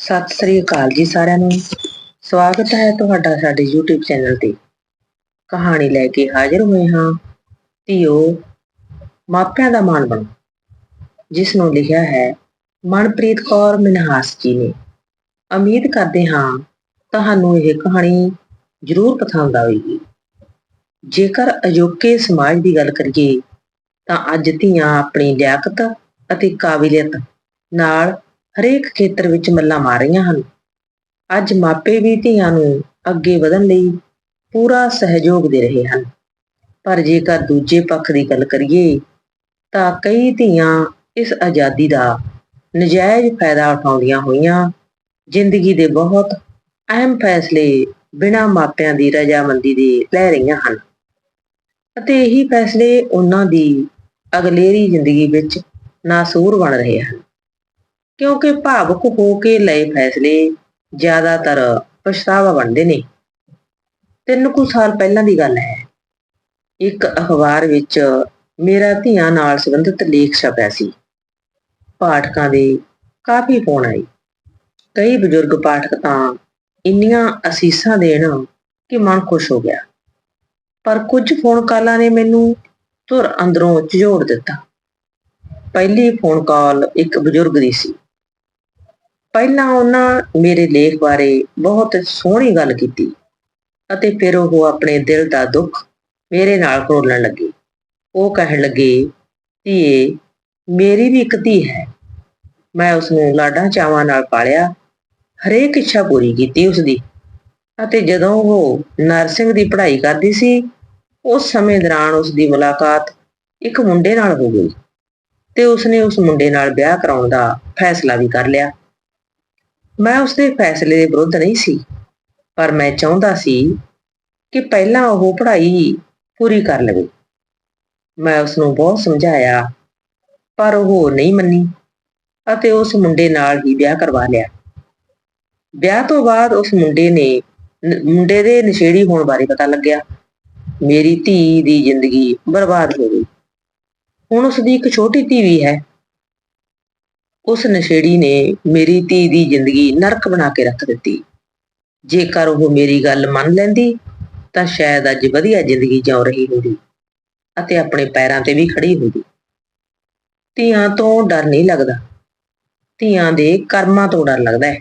ਸਤਿ ਸ੍ਰੀ ਅਕਾਲ ਜੀ ਸਾਰਿਆਂ ਨੂੰ। ਸਵਾਗਤ ਹੈ ਤੁਹਾਡਾ ਸਾਡੇ YouTube ਚੈਨਲ ਤੇ। ਕਹਾਣੀ ਲੈ ਕੇ ਹਾਜ਼ਰ ਹੋਏ ਹਾਂ। ਧੀਓ, ਮਾਪਿਆਂ ਦਾ ਮਾਣ ਬਣੋ। ਜਿਸ ਨੂੰ ਲਿਖਿਆ ਹੈ, ਮਨਪ੍ਰੀਤ ਕੌਰ ਮਨਹਾਸ ਜੀ ਨੇ। ਉਮੀਦ ਕਰਦੇ ਹਾਂ, ਤੁਹਾਨੂੰ ਇਹ ਕਹਾਣੀ ਜ਼ਰੂਰ ਪਸੰਦ ਆਵੇਗੀ। ਜੇਕਰ ਅਜੋਕੇ ਸਮਾਜ ਦੀ ਗੱਲ ਕਰੀਏ, ਤਾਂ ਅੱਜ ਧੀਆਂ ਆਪਣੀ ਲਿਆਕਤ ਅਤੇ ਕਾਬਲੀਅਤ ਨਾਲ ਹਰੇਕ ਖੇਤਰ ਵਿੱਚ ਮੱਲਾਂ ਮਾਰ ਰਹੀਆਂ ਹਨ। ਅੱਜ ਮਾਪੇ ਵੀ ਧੀਆਂ ਨੂੰ ਅੱਗੇ ਵਧਣ ਲਈ ਪੂਰਾ ਸਹਿਯੋਗ ਦੇ ਰਹੇ ਹਨ। ਪਰ ਜੇਕਰ ਦੂਜੇ ਪੱਖ ਦੀ ਗੱਲ ਕਰੀਏ, ਤਾਂ ਕਈ ਧੀਆਂ ਇਸ ਆਜ਼ਾਦੀ ਦਾ ਨਜਾਇਜ਼ ਫਾਇਦਾ ਉਠਾਉਂਦੀਆਂ ਹੋਈਆਂ, ਜ਼ਿੰਦਗੀ ਦੇ ਬਹੁਤ ਅਹਿਮ ਫੈਸਲੇ ਬਿਨਾਂ ਮਾਪਿਆਂ ਦੀ ਰਜ਼ਾਮੰਦੀ ਦੇ ਲੈ ਰਹੀਆਂ ਹਨ। ਅਤੇ ਇਹੀ ਫੈਸਲੇ ਉਹਨਾਂ ਦੀ ਅਗਲੇਰੀ ਜ਼ਿੰਦਗੀ ਵਿੱਚ ਨਾਸੂਰ ਬਣ ਰਹੇ ਹਨ। ਕਿਉਂਕਿ ਭਾਵੁਕ ਹੋ ਕੇ ਲਏ ਫੈਸਲੇ ਜ਼ਿਆਦਾਤਰ ਪਛਤਾਵਾ ਬਣਦੇ ਨੇ। ਤਿੰਨ ਕੁ ਸਾਲ ਪਹਿਲਾਂ ਦੀ ਗੱਲ ਹੈ। ਇੱਕ ਅਖਬਾਰ ਵਿੱਚ ਮੇਰਾ ਧੀਆਂ ਨਾਲ ਸੰਬੰਧਿਤ ਲੇਖ ਛਪਿਆ ਸੀ। ਪਾਠਕਾਂ ਦੇ ਕਾਫੀ ਫੋਨ ਆਏ। ਕਈ ਬਜ਼ੁਰਗ ਪਾਠਕ ਤਾਂ ਇੰਨੀਆਂ ਅਸੀਸਾਂ ਦੇਣ ਕਿ ਮਨ ਖੁਸ਼ ਹੋ ਗਿਆ। ਪਰ ਕੁਝ ਫੋਨ ਕਾਲਾਂ ਨੇ ਮੈਨੂੰ ਧੁਰ ਅੰਦਰੋਂ ਝੋੜ ਦਿੱਤਾ। ਪਹਿਲੀ ਫੋਨ ਕਾਲ ਇੱਕ ਬਜ਼ੁਰਗ ਦੀ ਸੀ। ਪਹਿਲਾਂ ਉਹਨਾਂ ਮੇਰੇ ਲੇਖ ਬਾਰੇ ਬਹੁਤ ਸੋਹਣੀ ਗੱਲ ਕੀਤੀ ਅਤੇ ਫਿਰ ਉਹ ਆਪਣੇ ਦਿਲ ਦਾ ਦੁੱਖ ਮੇਰੇ ਨਾਲ ਫਰੋਲਣ ਲੱਗੇ। ਉਹ ਕਹਿਣ ਲੱਗੇ, ਧੀਏ, ਮੇਰੀ ਵੀ ਇੱਕ ਧੀ ਹੈ। ਮੈਂ ਉਸ ਨੂੰ ਲਾਡਾਂ ਚਾਵਾਂ ਨਾਲ ਪਾਲਿਆ, ਹਰੇਕ ਇੱਛਾ ਪੂਰੀ ਕੀਤੀ ਉਸ ਦੀ ਅਤੇ ਜਦੋਂ ਉਹ ਨਰਸਿੰਗ ਦੀ ਪੜ੍ਹਾਈ ਕਰਦੀ ਸੀ, ਉਸ ਸਮੇਂ ਦੌਰਾਨ ਉਸ ਦੀ ਮੁਲਾਕਾਤ ਇੱਕ ਮੁੰਡੇ ਨਾਲ ਹੋ ਗਈ ਤੇ ਉਸਨੇ ਉਸ ਮੁੰਡੇ ਨਾਲ ਵਿਆਹ ਕਰਾਉਣ ਦਾ ਫੈਸਲਾ ਵੀ ਕਰ ਲਿਆ। ਮੈਂ ਉਸਦੇ ਫੈਸਲੇ ਦੇ ਵਿਰੁੱਧ ਨਹੀਂ ਸੀ, ਪਰ ਮੈਂ ਚਾਹੁੰਦਾ ਸੀ ਕਿ ਪਹਿਲਾਂ ਉਹ ਪੜ੍ਹਾਈ ਪੂਰੀ ਕਰ ਲਵੇ। ਮੈਂ ਉਸ ਨੂੰ ਬਹੁਤ ਸਮਝਾਇਆ, ਪਰ ਉਹ ਨਹੀਂ ਮੰਨੀ ਅਤੇ ਉਸ ਮੁੰਡੇ ਨਾਲ ਹੀ ਵਿਆਹ ਕਰਵਾ ਲਿਆ। ਵਿਆਹ ਤੋਂ ਬਾਅਦ ਉਸ ਮੁੰਡੇ ਨੇ ਮੁੰਡੇ ਦੇ ਨਸ਼ੇੜੀ ਹੋਣ ਬਾਰੇ ਪਤਾ ਲੱਗਿਆ। ਮੇਰੀ ਧੀ ਦੀ ਜ਼ਿੰਦਗੀ ਬਰਬਾਦ ਹੋ ਗਈ। ਹੁਣ ਉਸ ਦੀ ਇੱਕ ਛੋਟੀ ਧੀ ਵੀ ਹੈ। ਉਸ ਨਸ਼ੇੜੀ ਨੇ ਮੇਰੀ ਧੀ ਦੀ ਜ਼ਿੰਦਗੀ ਨਰਕ ਬਣਾ ਕੇ ਰੱਖ ਦਿੱਤੀ। ਜੇਕਰ ਉਹ ਮੇਰੀ ਗੱਲ ਮੰਨ ਲੈਂਦੀ, ਤਾਂ ਸ਼ਾਇਦ ਅੱਜ ਵਧੀਆ ਜ਼ਿੰਦਗੀ ਜਿਉ ਰਹੀ ਹੁੰਦੀ ਅਤੇ ਆਪਣੇ ਪੈਰਾਂ ਤੇ ਵੀ ਖੜੀ ਹੁੰਦੀ। ਧੀਆਂ ਤੋਂ ਡਰ ਨਹੀਂ ਲੱਗਦਾ। ਧੀਆਂ ਦੇ ਕਰਮਾਂ ਤੋਂ ਡਰ ਲੱਗਦਾ ਹੈ।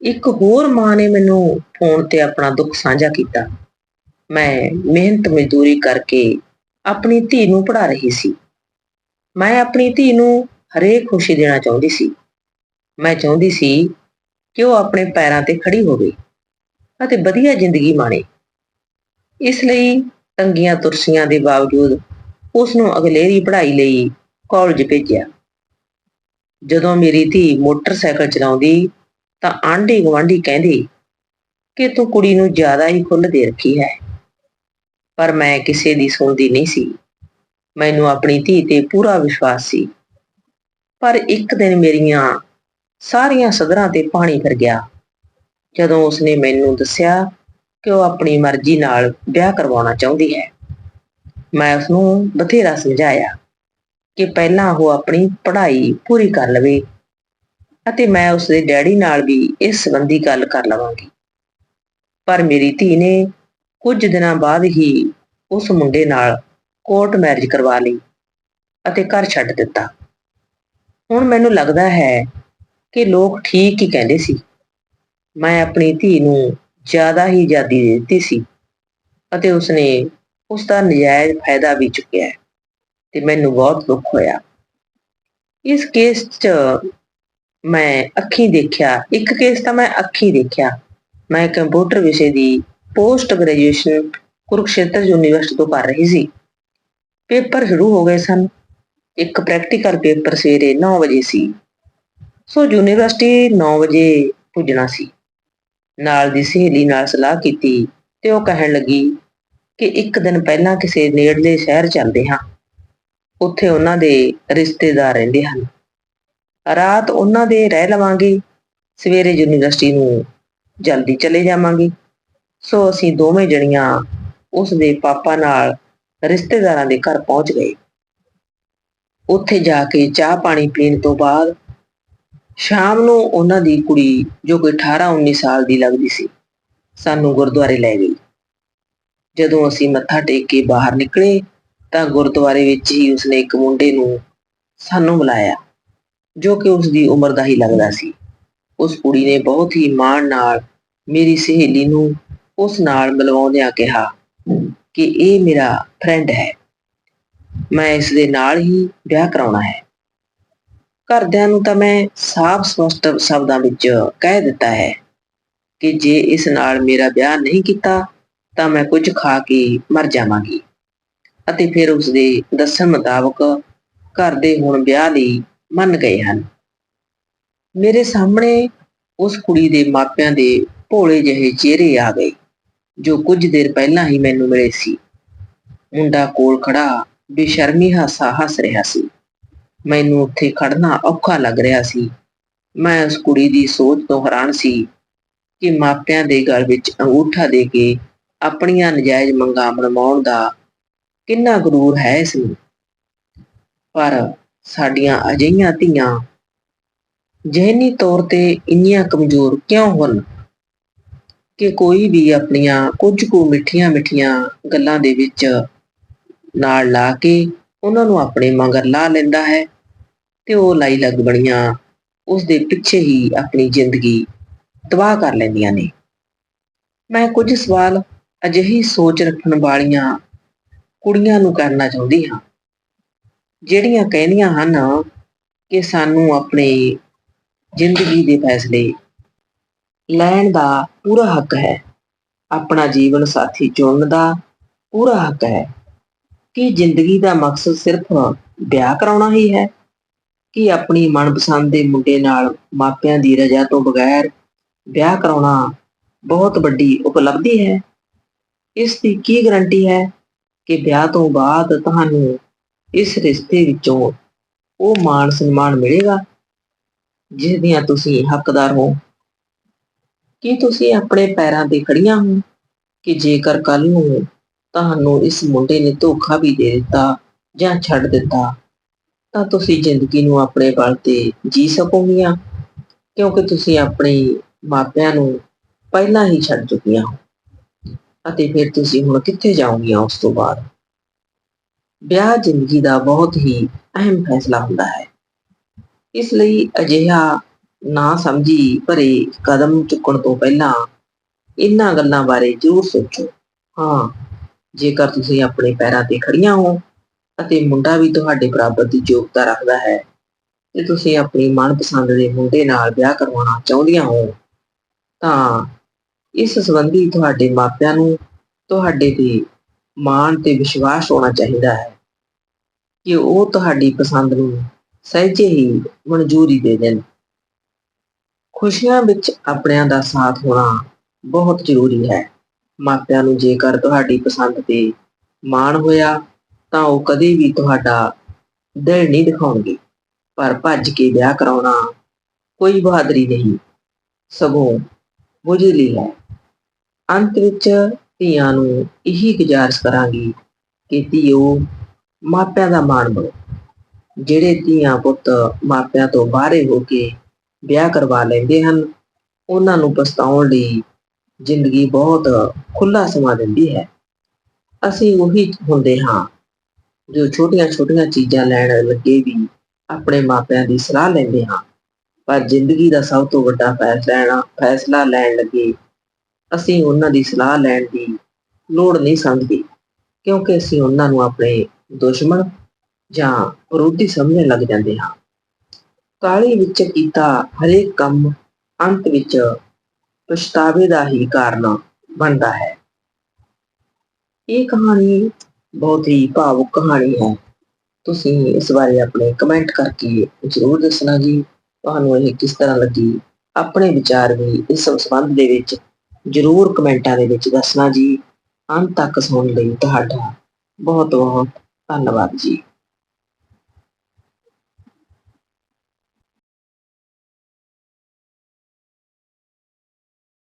ਇੱਕ ਹੋਰ ਮਾਂ ਨੇ ਮੈਨੂੰ ਫੋਨ ਤੇ ਆਪਣਾ ਦੁੱਖ ਸਾਂਝਾ ਕੀਤਾ। ਮੈਂ ਮਿਹਨਤ ਮਜ਼ਦੂਰੀ ਕਰਕੇ ਆਪਣੀ ਧੀ ਨੂੰ ਪੜਾ ਰਹੀ ਸੀ। ਮੈਂ ਆਪਣੀ ਧੀ ਨੂੰ ਹਰੇਕ ਖੁਸ਼ੀ ਦੇਣਾ ਚਾਹੁੰਦੀ ਸੀ। ਮੈਂ ਚਾਹੁੰਦੀ ਸੀ ਕਿ ਉਹ ਆਪਣੇ ਪੈਰਾਂ ਤੇ ਖੜੀ ਹੋਵੇ ਅਤੇ ਵਧੀਆ ਜ਼ਿੰਦਗੀ ਮਾਣੇ। ਇਸ ਲਈ ਤੰਗੀਆਂ ਤੁਰਸੀਆਂ ਦੇ ਬਾਵਜੂਦ ਉਸ ਨੂੰ ਅਗਲੇਰੀ ਪੜ੍ਹਾਈ ਲਈ ਕਾਲਜ ਭੇਜਿਆ। ਜਦੋਂ ਮੇਰੀ ਧੀ ਮੋਟਰਸਾਈਕਲ ਚਲਾਉਂਦੀ ਤਾਂ ਆਂਢੀ ਗੁਆਂਢੀ ਕਹਿੰਦੇ, ਕਿ ਤੂੰ ਕੁੜੀ ਨੂੰ ਜ਼ਿਆਦਾ ਹੀ ਖੁੱਲ੍ਹ ਦੇ ਰੱਖੀ ਹੈ। ਪਰ ਮੈਂ ਕਿਸੇ ਦੀ ਸੁਣਦੀ ਨਹੀਂ ਸੀ। ਮੈਨੂੰ ਆਪਣੀ ਧੀ ਤੇ ਪੂਰਾ ਵਿਸ਼ਵਾਸ ਸੀ ਪਰ ਇੱਕ ਦਿਨ ਮੇਰੀਆਂ ਸਾਰੀਆਂ ਸਦਰਾਂ ਤੇ ਪਾਣੀ ਫਿਰ ਗਿਆ। ਜਦੋਂ ਉਸਨੇ ਮੈਨੂੰ ਦੱਸਿਆ ਕਿ ਉਹ ਆਪਣੀ ਮਰਜ਼ੀ ਨਾਲ ਵਿਆਹ ਕਰਵਾਉਣਾ ਚਾਹੁੰਦੀ ਹੈ, ਮੈਂ ਉਸ ਨੂੰ ਬਥੇਰਾ ਸਮਝਾਇਆ ਕਿ ਪਹਿਲਾਂ ਉਹ ਆਪਣੀ ਪੜ੍ਹਾਈ ਪੂਰੀ ਕਰ ਲਵੇ ਅਤੇ ਮੈਂ ਉਸ ਦੇ ਡੈਡੀ ਨਾਲ ਵੀ ਇਸ ਸੰਬੰਧੀ ਗੱਲ ਕਰ ਲਵਾਂਗੀ। ਪਰ ਮੇਰੀ ਧੀ ਨੇ ਕੁਝ ਦਿਨਾਂ ਬਾਅਦ ਹੀ ਉਸ ਮੁੰਡੇ ਨਾਲ ਕੋਰਟ ਮੈਰਿਜ ਕਰਵਾ ਲਈ ਅਤੇ ਘਰ ਛੱਡ ਦਿੱਤਾ। ਹੁਣ ਮੈਨੂੰ ਲੱਗਦਾ ਹੈ ਕਿ ਲੋਕ ਠੀਕ ਹੀ ਕਹਿੰਦੇ ਸੀ। ਮੈਂ ਆਪਣੀ ਧੀ ਨੂੰ ਜ਼ਿਆਦਾ ਹੀ ਆਜ਼ਾਦੀ ਦੇ ਦਿੱਤੀ ਸੀ ਅਤੇ ਉਸਨੇ ਉਸ ਦਾ ਨਜਾਇਜ਼ ਫਾਇਦਾ ਵੀ ਚੁੱਕਿਆ ਤੇ ਮੈਨੂੰ ਬਹੁਤ ਦੁੱਖ ਹੋਇਆ। ਇਸ ਕੇਸ 'ਚ ਮੈਂ ਅੱਖੀਂ ਦੇਖਿਆ, ਇੱਕ ਕੇਸ ਤਾਂ ਮੈਂ ਅੱਖੀਂ ਦੇਖਿਆ। ਮੈਂ ਕੰਪਿਊਟਰ ਵਿਸ਼ੇ ਦੀ ਪੋਸਟ ਗ੍ਰੈਜੂਏਸ਼ਨ ਕੁਰੂਕਸ਼ੇਤਰ ਯੂਨੀਵਰਸਿਟੀ ਤੋਂ ਕਰ ਰਹੀ ਸੀ। ਪੇਪਰ ਸ਼ੁਰੂ ਹੋ ਗਏ ਸਨ। ਇੱਕ ਪ੍ਰੈਕਟੀਕਲ ਪੇਪਰ ਸਵੇਰੇ 9 ਵਜੇ ਸੀ। ਸੋ ਯੂਨੀਵਰਸਿਟੀ 9 ਵਜੇ ਪੁੱਜਣਾ ਸੀ। ਨਾਲ ਦੀ ਸਹੇਲੀ ਨਾਲ ਸਲਾਹ ਕੀਤੀ ਤੇ ਉਹ ਕਹਿਣ ਲੱਗੀ ਕਿ ਇੱਕ ਦਿਨ ਪਹਿਲਾਂ ਕਿਸੇ ਨੇੜਲੇ ਸ਼ਹਿਰ ਚੱਲਦੇ ਹਾਂ। ਉੱਥੇ ਉਹਨਾਂ ਦੇ ਰਿਸ਼ਤੇਦਾਰ ਰਹਿੰਦੇ ਹਨ। ਰਾਤ ਉਹਨਾਂ ਦੇ ਰਹਿ ਲਵਾਂਗੇ। ਸਵੇਰੇ ਯੂਨੀਵਰਸਿਟੀ ਨੂੰ ਜਲਦੀ ਚਲੇ ਜਾਵਾਂਗੇ। ਸੋ ਅਸੀਂ ਦੋਵੇਂ ਜਣੀਆਂ ਉਸ ਦੇ ਪਾਪਾ ਨਾਲ ਰਿਸ਼ਤੇਦਾਰਾਂ ਦੇ ਘਰ ਪਹੁੰਚ ਗਏ। ਉੱਥੇ ਜਾ ਕੇ ਚਾਹ ਪਾਣੀ ਪੀਣ ਤੋਂ ਬਾਅਦ ਸ਼ਾਮ ਨੂੰ ਉਹਨਾਂ ਦੀ ਕੁੜੀ, ਜੋ ਕੋਈ 18-19 ਸਾਲ ਦੀ ਲੱਗਦੀ ਸੀ, ਸਾਨੂੰ ਗੁਰਦੁਆਰੇ ਲੈ ਗਈ। ਜਦੋਂ ਅਸੀਂ ਮੱਥਾ ਟੇਕ ਕੇ ਬਾਹਰ ਨਿਕਲੇ, ਤਾਂ ਗੁਰਦੁਆਰੇ ਵਿੱਚ ਹੀ ਉਸਨੇ ਇੱਕ ਮੁੰਡੇ ਨੂੰ ਸਾਨੂੰ ਬੁਲਾਇਆ, ਜੋ ਕਿ ਉਸ ਦੀ ਉਮਰ ਦਾ ਹੀ ਲੱਗਦਾ ਸੀ। ਉਸ ਕੁੜੀ ਨੇ ਬਹੁਤ ਹੀ ਮਾਣ ਨਾਲ ਮੇਰੀ ਸਹੇਲੀ ਨੂੰ ਉਸ ਨਾਲ ਮਿਲਵਾਉਂਦਿਆਂ ਕਿਹਾ ਕਿ ਇਹ ਮੇਰਾ ਫਰੈਂਡ ਹੈ। ਮੈਂ ਇਸ ਦੇ ਨਾਲ ਹੀ ਵਿਆਹ ਕਰਾਉਣਾ ਹੈ। ਘਰਦਿਆਂ ਨੂੰ ਤਾਂ ਮੈਂ ਸਾਫ਼ ਸਪਸ਼ਟ ਸ਼ਬਦਾਂ ਵਿੱਚ ਕਹਿ ਦਿੱਤਾ ਹੈ ਕਿ ਜੇ ਇਸ ਨਾਲ ਮੇਰਾ ਵਿਆਹ ਨਹੀਂ ਕੀਤਾ, ਤਾਂ ਮੈਂ ਕੁਝ ਖਾ ਕੇ ਮਰ ਜਾਵਾਂਗੀ। ਅਤੇ ਫਿਰ ਉਸ ਦੇ ਦੱਸਣ ਮੁਤਾਬਕ ਘਰ ਦੇ ਹੁਣ ਵਿਆਹ ਲਈ ਮੰਨ ਗਏ ਹਨ। ਮੇਰੇ ਸਾਹਮਣੇ ਉਸ ਕੁੜੀ ਦੇ ਮਾਪਿਆਂ ਦੇ ਭੋਲੇ ਜਿਹੇ ਚਿਹਰੇ ਆ ਗਏ, ਜੋ ਕੁਝ ਦੇਰ ਪਹਿਲਾਂ ਹੀ ਮੈਨੂੰ ਮਿਲੇ ਸੀ। ਮੁੰਡਾ ਕੋਲ ਖੜਾ ਬੇਸ਼ਰਮੀ ਹਾਸਾ ਹੱਸ ਰਿਹਾ ਸੀ। ਮੈਨੂੰ ਉੱਥੇ ਖੜਨਾ ਔਖਾ ਲੱਗ ਰਿਹਾ ਸੀ। ਮੈਂ ਉਸ ਕੁੜੀ ਦੀ ਸੋਚ ਤੋਂ ਹੈਰਾਨ ਸੀ ਕਿ ਮਾਪਿਆਂ ਦੇ ਗਲ ਵਿੱਚ ਅੰਗੂਠਾ ਦੇ ਕੇ ਆਪਣੀਆਂ ਨਜਾਇਜ਼ ਮੰਗਾਂ ਮਨਵਾਉਣ ਦਾ ਕਿੰਨਾ ਗਰੂਰ ਹੈ ਇਸ ਨੂੰ। ਪਰ ਸਾਡੀਆਂ ਅਜਿਹੀਆਂ ਧੀਆਂ ਜਿਹਨੀ ਤੌਰ ਤੇ ਇੰਨੀਆਂ ਕਮਜ਼ੋਰ ਕਿਉਂ ਹਨ ਕਿ ਕੋਈ ਵੀ ਆਪਣੀਆਂ ਕੁਝ ਕੁ ਮਿੱਠੀਆਂ ਮਿੱਠੀਆਂ ਗੱਲਾਂ ਦੇ ਵਿੱਚ ਨਾਲ ਲਾ ਕੇ ਉਹਨਾਂ ਨੂੰ ਆਪਣੇ ਮਗਰ ਲਾ ਲੈਂਦਾ ਹੈ ਤੇ ਉਹ ਲਾਈ ਲੱਗ ਬਣੀਆਂ ਉਸ ਦੇ ਪਿੱਛੇ ਹੀ ਆਪਣੀ ਜ਼ਿੰਦਗੀ ਤਬਾਹ ਕਰ ਲੈਂਦੀਆਂ ਨੇ। ਮੈਂ ਕੁਝ ਸਵਾਲ ਅਜਿਹੀ ਸੋਚ ਰੱਖਣ ਵਾਲੀਆਂ ਕੁੜੀਆਂ ਨੂੰ ਕਰਨਾ ਚਾਹੁੰਦੀ ਹਾਂ, ਜਿਹੜੀਆਂ ਕਹਿੰਦੀਆਂ ਹਨ ਕਿ ਸਾਨੂੰ ਆਪਣੇ ਜ਼ਿੰਦਗੀ ਦੇ ਫੈਸਲੇ ਲੈਣ ਦਾ ਪੂਰਾ ਹੱਕ ਹੈ, ਆਪਣਾ ਜੀਵਨ ਸਾਥੀ ਚੁਣਨ ਦਾ ਪੂਰਾ ਹੱਕ ਹੈ। ਕੀ ਜ਼ਿੰਦਗੀ ਦਾ ਮਕਸਦ ਸਿਰਫ ਵਿਆਹ ਕਰਾਉਣਾ ਹੀ ਹੈ? ਕਿ ਆਪਣੀ ਮਨਪਸੰਦ ਦੇ ਮੁੰਡੇ ਨਾਲ ਮਾਪਿਆਂ ਦੀ ਰਜ਼ਾ ਤੋਂ ਬਗੈਰ ਵਿਆਹ ਕਰਾਉਣਾ ਬਹੁਤ ਵੱਡੀ ਉਪਲਬਧੀ ਹੈ? ਇਸ ਦੀ ਕੀ ਗਾਰੰਟੀ ਹੈ ਕਿ ਵਿਆਹ ਤੋਂ ਬਾਅਦ ਤੁਹਾਨੂੰ ਇਸ ਰਿਸ਼ਤੇ ਵਿੱਚੋਂ ਉਹ ਮਾਣ ਸਨਮਾਨ ਮਿਲੇਗਾ ਜਿਸ ਦੀਆਂ ਤੁਸੀਂ ਹੱਕਦਾਰ ਹੋ? ਕੀ ਤੁਸੀਂ ਆਪਣੇ ਪੈਰਾਂ ਤੇ ਖੜੀਆਂ ਹੋ ਕਿ ਜੇਕਰ ਕੱਲ ਨੂੰ ਤੁਹਾਨੂੰ ਇਸ ਮੁੰਡੇ ਨੇ ਧੋਖਾ ਵੀ ਦੇ ਦਿੱਤਾ ਜਾਂ ਛੱਡ ਦਿੱਤਾ, ਤਾਂ ਤੁਸੀਂ ਜ਼ਿੰਦਗੀ ਨੂੰ ਆਪਣੇ ਬਲ ਤੇ ਜੀ ਸਕੋਗੀਆਂ, ਕਿਉਂਕਿ ਤੁਸੀਂ ਆਪਣੇ ਮਾਪਿਆਂ ਨੂੰ ਪਹਿਲਾਂ ਹੀ ਛੱਡ ਚੁੱਕੀਆਂ ਹੋ। ਅਤੇ ਫਿਰ ਤੁਸੀਂ ਹੁਣ ਕਿੱਥੇ ਜਾਓਗੀਆਂ ਉਸ ਤੋਂ ਬਾਅਦ? ਵਿਆਹ ਜ਼ਿੰਦਗੀ ਦਾ ਬਹੁਤ ਹੀ ਅਹਿਮ ਫੈਸਲਾ ਹੁੰਦਾ ਹੈ। ਇਸ ਲਈ ਅਜਿਹਾ ਨਾ ਸਮਝੀ ਭਰੇ ਕਦਮ ਚੁੱਕਣ ਤੋਂ ਪਹਿਲਾਂ ਇਹਨਾਂ ਗੱਲਾਂ ਬਾਰੇ ਜ਼ਰੂਰ ਸੋਚੋ। ਹਾਂ ਜੇਕਰ ਤੁਸੀਂ ਆਪਣੇ ਪੈਰਾਂ ਤੇ ਖੜੀਆਂ ਹੋ ਅਤੇ ਮੁੰਡਾ ਵੀ ਤੁਹਾਡੇ ਬਰਾਬਰ ਦੀ ਯੋਗਤਾ ਰੱਖਦਾ ਹੈ ਤੇ ਤੁਸੀਂ ਆਪਣੀ ਮਨਪਸੰਦ ਦੇ ਮੁੰਡੇ ਨਾਲ ਵਿਆਹ ਕਰਵਾਉਣਾ ਚਾਹੁੰਦੀਆਂ ਹੋ, ਤਾਂ ਇਸ ਸੰਬੰਧੀ ਤੁਹਾਡੇ ਮਾਪਿਆਂ ਨੂੰ ਤੁਹਾਡੇ ਤੇ ਮਾਣ ਤੇ ਵਿਸ਼ਵਾਸ ਹੋਣਾ ਚਾਹੀਦਾ ਹੈ ਕਿ ਉਹ ਤੁਹਾਡੀ ਪਸੰਦ ਨੂੰ ਸਹਿਜੇ ਹੀ ਮਨਜ਼ੂਰੀ ਦੇ ਦੇਣ। ਖੁਸ਼ੀਆਂ ਵਿੱਚ ਆਪਣਿਆਂ ਦਾ ਸਾਥ ਹੋਣਾ ਬਹੁਤ ਜ਼ਰੂਰੀ ਹੈ। ਮਾਪਿਆਂ ਨੂੰ ਜੇਕਰ ਤੁਹਾਡੀ ਪਸੰਦ ਤੇ ਮਾਣ ਹੋਇਆ, ਤਾਂ ਉਹ ਕਦੇ ਵੀ ਤੁਹਾਡਾ ਦਿਲ ਨਹੀਂ ਦਿਖਾਉਣਗੇ। ਪਰ ਭੱਜ ਕੇ ਵਿਆਹ ਕਰਾਉਣਾ ਕੋਈ ਬਹਾਦਰੀ ਨਹੀਂ। ਸਗੋਂ ਬੁਝਲੀ ਹੈ। ਅੰਤ ਵਿੱਚ ਧੀਆਂ ਨੂੰ ਇਹੀ ਗੁਜ਼ਾਰਿਸ਼ ਕਰਾਂਗੀ ਕਿ ਧੀਓ, ਮਾਪਿਆਂ ਦਾ ਮਾਣ ਬਣੋ। ਜਿਹੜੇ ਧੀਆਂ ਪੁੱਤ ਮਾਪਿਆਂ ਤੋਂ ਬਾਹਰੇ ਹੋ ਕੇ ਵਿਆਹ ਕਰਵਾ ਲੈਂਦੇ ਹਨ, ਉਹਨਾਂ ਨੂੰ ਪਛਤਾਉਣ ਲਈ ਜ਼ਿੰਦਗੀ ਬਹੁਤ ਖੁੱਲਾ ਸਮਾਂ ਦਿੰਦੀ ਹੈ। ਅਸੀਂ ਉਹੀ ਹੁੰਦੇ ਹਾਂ ਜੋ ਛੋਟੀਆਂ-ਛੋਟੀਆਂ ਚੀਜ਼ਾਂ ਲੈਣ ਲੱਗੇ ਵੀ ਆਪਣੇ ਮਾਪਿਆਂ ਦੀ ਸਲਾਹ ਲੈਂਦੇ ਹਾਂ। ਪਰ ਜ਼ਿੰਦਗੀ ਦਾ ਸਭ ਤੋਂ ਵੱਡਾ ਫੈਸਲਾ ਫੈਸਲਾ ਲੈਣ ਲੱਗੇ ਅਸੀਂ ਉਹਨਾਂ ਦੀ ਸਲਾਹ ਲੈਣ ਦੀ ਲੋੜ ਨਹੀਂ ਸਮਝਦੇ। ਕਿਉਂਕਿ ਅਸੀਂ ਉਹਨਾਂ ਨੂੰ ਆਪਣੇ ਦੁਸ਼ਮਣ ਜਾਂ ਵਿਰੋਧੀ ਸਮਝਣ ਲੱਗ ਜਾਂਦੇ ਹਾਂ। ਕਾਲੀ ਵਿੱਚ ਕੀਤਾ ਹਰੇਕ ਕੰਮ ਅੰਤ ਵਿੱਚ ਪਛਤਾਵੇ ਦਾ ਹੀ ਕਾਰਨ ਬਣਦਾ ਹੈ। ਇਹ ਕਹਾਣੀ ਬਹੁਤ ਹੀ ਭਾਵੁਕ ਕਹਾਣੀ ਹੈ। ਤੁਸੀਂ ਇਸ ਬਾਰੇ ਆਪਣੇ ਕਮੈਂਟ ਕਰਕੇ ਜ਼ਰੂਰ ਦੱਸਣਾ ਜੀ। ਤੁਹਾਨੂੰ ਇਹ ਕਿਸ ਤਰ੍ਹਾਂ ਲੱਗੀ? ਆਪਣੇ ਵਿਚਾਰ ਵੀ ਇਸ ਸੰਬੰਧ ਦੇ ਵਿੱਚ ਜ਼ਰੂਰ ਕਮੈਂਟਾਂ ਦੇ ਵਿੱਚ ਦੱਸਣਾ ਜੀ। ਅੰਤ ਤੱਕ ਸੁਣਨ ਲਈ ਤੁਹਾਡਾ ਬਹੁਤ ਬਹੁਤ ਧੰਨਵਾਦ ਜੀ।